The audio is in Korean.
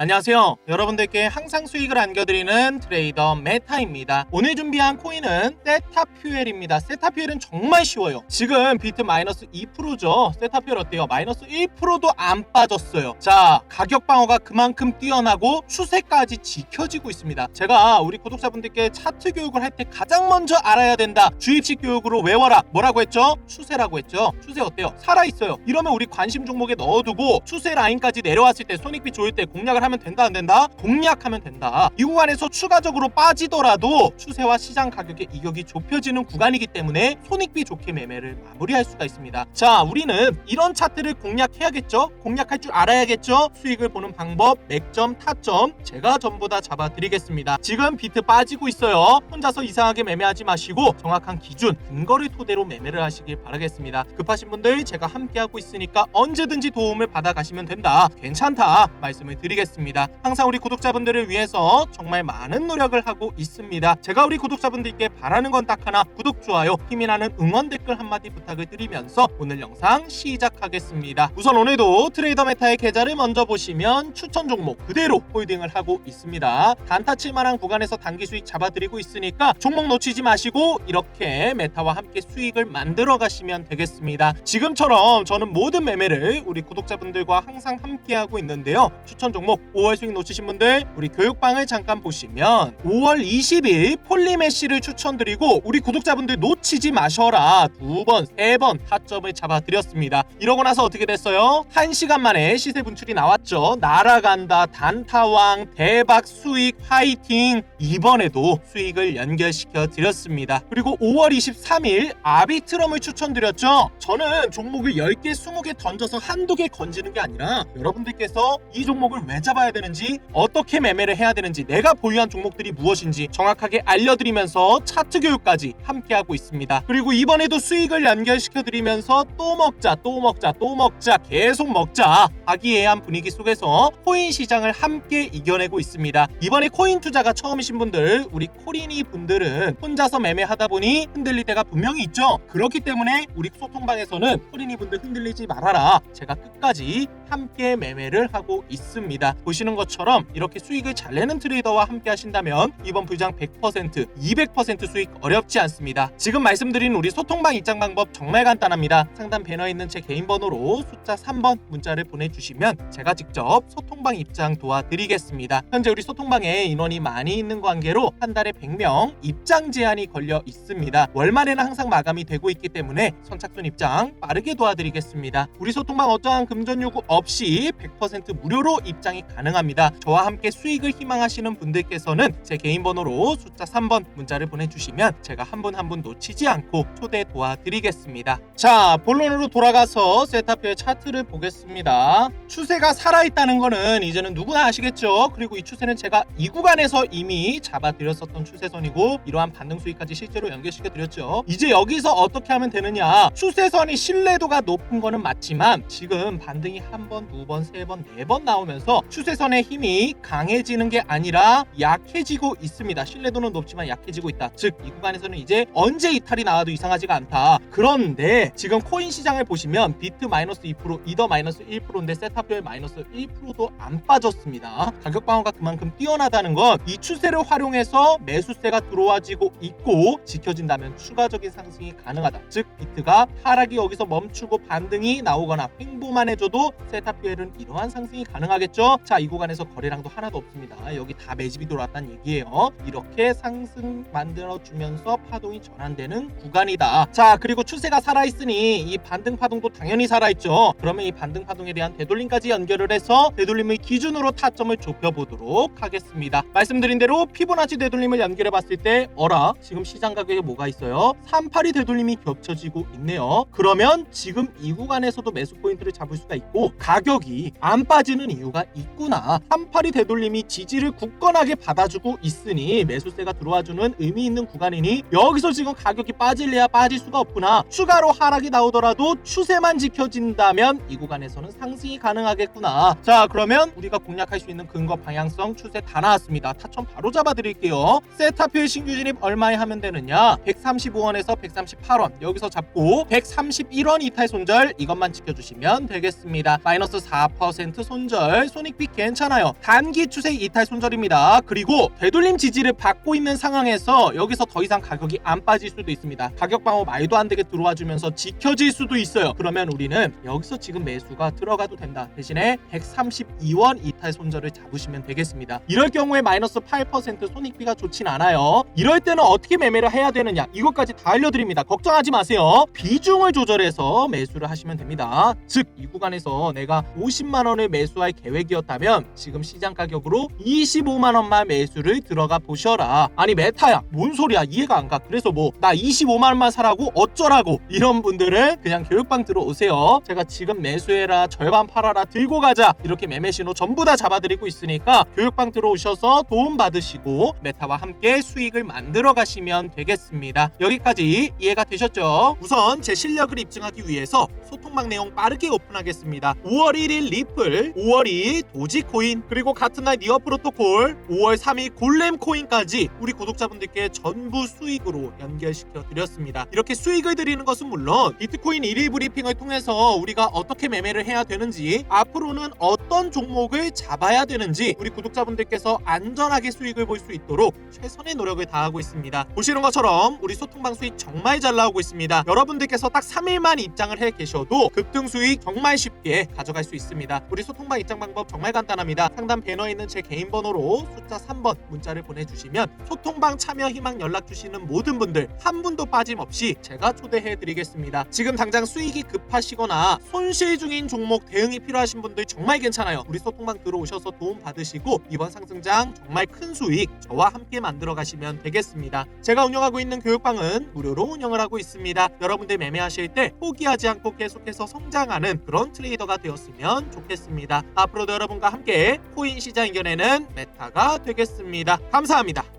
안녕하세요. 여러분들께 항상 수익을 안겨드리는 트레이더 메타입니다. 오늘 준비한 코인은 세타퓨엘입니다. 세타퓨엘은 정말 쉬워요. 지금 비트 마이너스 2%죠. 세타퓨엘 어때요? 마이너스 1%도 안 빠졌어요. 자, 가격 방어가 그만큼 뛰어나고 추세까지 지켜지고 있습니다. 제가 우리 구독자분들께 차트 교육을 할 때 가장 먼저 알아야 된다. 주입식 교육으로 외워라. 뭐라고 했죠? 추세라고 했죠. 추세 어때요? 살아있어요. 이러면 우리 관심 종목에 넣어두고 추세 라인까지 내려왔을 때 손익비 좋을 때 공략을 하면 된다 안 된다? 공략하면 된다. 이 구간에서 추가적으로 빠지더라도 추세와 시장 가격의 이격이 좁혀지는 구간이기 때문에 손익비 좋게 매매를 마무리할 수가 있습니다. 자, 우리는 이런 차트를 공략해야겠죠? 공략할 줄 알아야겠죠? 수익을 보는 방법, 맥점, 타점 제가 전부 다 잡아드리겠습니다. 지금 비트 빠지고 있어요. 혼자서 이상하게 매매하지 마시고 정확한 기준, 근거를 토대로 매매를 하시길 바라겠습니다. 급하신 분들 제가 함께하고 있으니까 언제든지 도움을 받아가시면 된다. 괜찮다 말씀을 드리겠습니다. 항상 우리 구독자분들을 위해서 정말 많은 노력을 하고 있습니다. 제가 우리 구독자분들께 바라는 건 딱 하나 구독, 좋아요, 힘이 나는 응원 댓글 한마디 부탁을 드리면서 오늘 영상 시작하겠습니다. 우선 오늘도 트레이더 메타의 계좌를 먼저 보시면 추천 종목 그대로 홀딩을 하고 있습니다. 단타 칠만한 구간에서 단기 수익 잡아드리고 있으니까 종목 놓치지 마시고 이렇게 메타와 함께 수익을 만들어 가시면 되겠습니다. 지금처럼 저는 모든 매매를 우리 구독자분들과 항상 함께하고 있는데요. 추천 종목 5월 수익 놓치신 분들 우리 교육방을 잠깐 보시면 5월 20일 폴리메시를 추천드리고 우리 구독자분들 놓치지 마셔라 두 번, 세 번 타점을 잡아드렸습니다. 이러고 나서 어떻게 됐어요? 한 시간 만에 시세 분출이 나왔죠. 날아간다, 단타왕, 대박 수익, 화이팅. 이번에도 수익을 연결시켜 드렸습니다. 그리고 5월 23일 아비트럼을 추천드렸죠. 저는 종목을 10개, 20개 던져서 한두 개 건지는 게 아니라 여러분들께서 이 종목을 왜 잡아 야 되는지, 어떻게 매매를 해야 되는지, 내가 보유한 종목들이 무엇인지 정확하게 알려드리면서 차트 교육까지 함께하고 있습니다. 그리고 이번에도 수익을 연결시켜 드리면서 또 먹자, 또 먹자, 또 먹자, 계속 먹자. 아기애한 분위기 속에서 코인 시장을 함께 이겨내고 있습니다. 이번에 코인 투자가 처음이신 분들, 우리 코리니 분들은 혼자서 매매하다 보니 흔들릴 때가 분명히 있죠. 그렇기 때문에 우리 소통방에서는 코리니 분들 흔들리지 말아라. 제가 끝까지 함께 매매를 하고 있습니다. 보시는 것처럼 이렇게 수익을 잘 내는 트레이더와 함께 하신다면 이번 부장 100%, 200% 수익 어렵지 않습니다. 지금 말씀드린 우리 소통방 입장 방법 정말 간단합니다. 상단 배너에 있는 제 개인 번호로 숫자 3번 문자를 보내주시면 제가 직접 소통방 입장 도와드리겠습니다. 현재 우리 소통방에 인원이 많이 있는 관계로 한 달에 100명 입장 제한이 걸려 있습니다. 월말에는 항상 마감이 되고 있기 때문에 선착순 입장 빠르게 도와드리겠습니다. 우리 소통방 어떠한 금전 요구 없이 100% 무료로 입장이 가능합니다. 저와 함께 수익을 희망하시는 분들께서는 제 개인 번호로 숫자 3번 문자를 보내주시면 제가 한 분 한 분 놓치지 않고 초대 도와드리겠습니다. 자, 본론으로 돌아가서 세타표의 차트를 보겠습니다. 추세가 살아있다는 거는 이제는 누구나 아시겠죠? 그리고 이 추세는 제가 이 구간에서 이미 잡아드렸었던 추세선이고 이러한 반등 수익까지 실제로 연결시켜 드렸죠. 이제 여기서 어떻게 하면 되느냐? 추세선이 신뢰도가 높은 거는 맞지만 지금 반등이 한 번, 두 번, 세 번, 네 번 나오면서 추세선의 힘이 강해지는 게 아니라 약해지고 있습니다. 신뢰도는 높지만 약해지고 있다. 즉 이 구간에서는 이제 언제 이탈이 나와도 이상하지가 않다. 그런데 지금 코인 시장을 보시면 비트 마이너스 2%, 이더 마이너스 1%인데 세타별 마이너스 1%도 안 빠졌습니다. 가격 방어가 그만큼 뛰어나다는 건 이 추세를 활용해서 매수세가 들어와지고 있고 지켜진다면 추가적인 상승이 가능하다. 즉 비트가 하락이 여기서 멈추고 반등이 나오거나 횡보만 해줘도 세 타피엘은 이러한 상승이 가능하겠죠. 자, 이 구간에서 거래량도 하나도 없습니다. 여기 다 매집이 들어왔다는 얘기예요. 이렇게 상승 만들어 주면서 파동이 전환되는 구간이다. 자, 그리고 추세가 살아 있으니 이 반등 파동도 당연히 살아 있죠. 그러면 이 반등 파동에 대한 되돌림까지 연결을 해서 되돌림의 기준으로 타점을 좁혀 보도록 하겠습니다. 말씀드린 대로 피보나치 되돌림을 연결해 봤을 때 어라 지금 시장 가격에 뭐가 있어요? 38이 되돌림이 겹쳐지고 있네요. 그러면 지금 이 구간에서도 매수 포인트를 잡을 수가 있고 가격이 안 빠지는 이유가 있구나. 38이 되돌림이 지지를 굳건하게 받아주고 있으니 매수세가 들어와주는 의미 있는 구간이니 여기서 지금 가격이 빠질래야 빠질 수가 없구나. 추가로 하락이 나오더라도 추세만 지켜진다면 이 구간에서는 상승이 가능하겠구나. 자 그러면 우리가 공략할 수 있는 근거 방향성 추세 다 나왔습니다. 타점 바로 잡아드릴게요. 세타표의 신규 진입 얼마에 하면 되느냐? 135원에서 138원 여기서 잡고 131원 이탈 손절 이것만 지켜주시면 되겠습니다. 마이너스 4% 손절. 손익빛 괜찮아요. 단기 추세 이탈 손절입니다. 그리고 되돌림 지지를 받고 있는 상황에서 여기서 더 이상 가격이 안 빠질 수도 있습니다. 가격 방어 말도 안 되게 들어와 주면서 지켜질 수도 있어요. 그러면 우리는 여기서 지금 매수가 들어가도 된다. 대신에 132원 이탈 손절을 잡으시면 되겠습니다. 이럴 경우에 마이너스 8% 손익비가 좋진 않아요. 이럴 때는 어떻게 매매를 해야 되느냐 이것까지 다 알려드립니다. 걱정하지 마세요. 비중을 조절해서 매수를 하시면 됩니다. 즉 이 구간에서 내가 50만 원을 매수할 계획이었다면 지금 시장 가격으로 25만 원만 매수를 들어가 보셔라. 아니 메타야 뭔 소리야? 이해가 안 가. 그래서 뭐 나 25만 원만 사라고 어쩌라고? 이런 분들은 그냥 교육방 들어오세요. 제가 지금 매수해라 절반 팔아라 들고 가자. 이렇게 매매 신호 전부 다 잡아드리고 있으니까 교육방 들어오셔서 도움 받으시고 메타와 함께 수익을 만들어 가시면 되겠습니다. 여기까지 이해가 되셨죠? 우선 제 실력을 입증하기 위해서 소통방 내용 빠르게 오픈하겠습니다 5월 1일 리플 5월 2일 도지코인 그리고 같은 날 니어 프로토콜 5월 3일 골렘 코인까지 우리 구독자분들께 전부 수익으로 연결시켜 드렸습니다. 이렇게 수익을 드리는 것은 물론 비트코인 1일 브리핑을 통해서 우리가 어떻게 매매를 해야 되는지 앞으로는 어떤 종목을 잡아야 되는지 우리 구독자분들께서 안전하게 수익을 볼 수 있도록 최선의 노력을 다하고 있습니다. 보시는 것처럼 우리 소통방 수익 정말 잘 나오고 있습니다. 여러분들께서 딱 3일만 입장을 해 계셔도 급등 수익 정말 쉽게 가져갈 수 있습니다. 우리 소통방 입장 방법 정말 간단합니다. 상단 배너에 있는 제 개인 번호로 숫자 3번 문자를 보내주시면 소통방 참여 희망 연락 주시는 모든 분들 한 분도 빠짐없이 제가 초대해 드리겠습니다. 지금 당장 수익이 급하시거나 손실 중인 종목 대응이 필요하신 분들 정말 괜찮아요. 우리 소통방 들어오셔서 도움 받으시고 이번 상승장 정말 큰 수익 저와 함께 만들어 가시면 되겠습니다. 제가 운영하고 있는 교육방은 무료로 운영을 하고 있습니다. 여러분들 매매하실 때 포기하지 않고 계속해서 성장하는 그런 트레이더가 되었으면 좋겠습니다. 앞으로도 여러분과 함께 코인 시장 이겨내는 메타가 되겠습니다. 감사합니다